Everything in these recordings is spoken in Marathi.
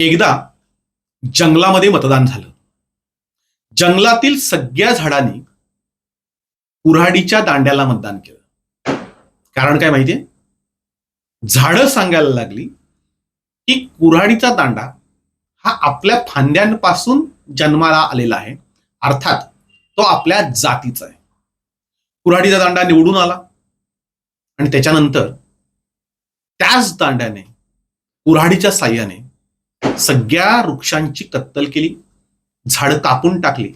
एकदा जंगलामध्ये मतदान झालं. जंगलातील सगळ्या झाडांनी कुऱ्हाडीच्या दांड्याला मतदान केलं. कारण काय माहितीये? झाडं सांगायला लागली की कुऱ्हाडीचा दांडा हा आपल्या फांद्यांपासून जन्माला आलेला आहे. अर्थात तो आपल्या जातीचा आहे. कुऱ्हाडीचा दांडा निवडून आला. आणि त्याच्यानंतर त्याच दांड्याने कुऱ्हाडीच्या साह्याने सगळ्या वृक्षांची कत्तल केली झाडं कापून टाकली.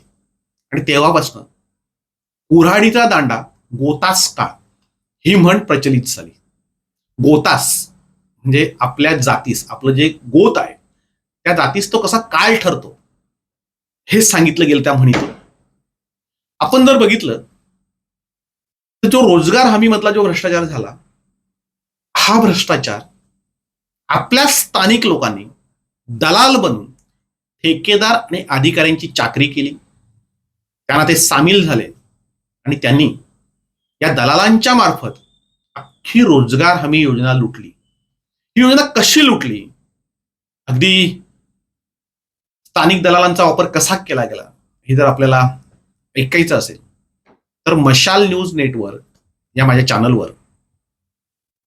आणि तेव्हापासून कुऱ्हाडीचा दांडा गोतास काळ ही म्हण प्रचलित झाली. गोतास म्हणजे आपल्या जातीस आपलं जे गोत आहे त्या जातीस तो कसा काळ ठरतो? हे सांगितलं गेलं त्या म्हणीतून. आपण जर बघितलं तर जो रोजगार हमीमधला जो भ्रष्टाचार झाला हा भ्रष्टाचार आपल्या स्थानिक लोकांनी दलाल बनून ठेकेदार आणि अधिकाऱ्यांची चाकरी केली. त्यांना ते सामील झाले आणि त्यांनी या दलालांच्या मार्फत अख्खी रोजगार हमी योजना लुटली. ही योजना कशी लुटली? अगदी स्थानिक दलालांचा वापर कसा केला गेला? हे जर आपल्याला ऐकायचं असेल तर मशाल न्यूज नेटवर्क या माझ्या चॅनलवर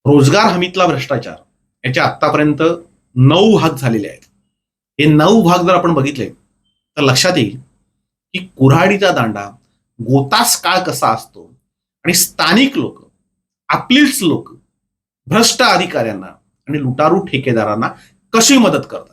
रोजगार हमीतला भ्रष्टाचार याचे आतापर्यंत नऊ भाग झालेले आहेत. हे नऊ भाग जर आपण बघितले तर लक्षात येईल की कुऱ्हाडीचा दांडा गोतास काळ कसा असतो आणि स्थानिक लोक आपलीच लोक भ्रष्ट अधिकाऱ्यांना आणि लुटारू ठेकेदारांना कशी मदत करतात?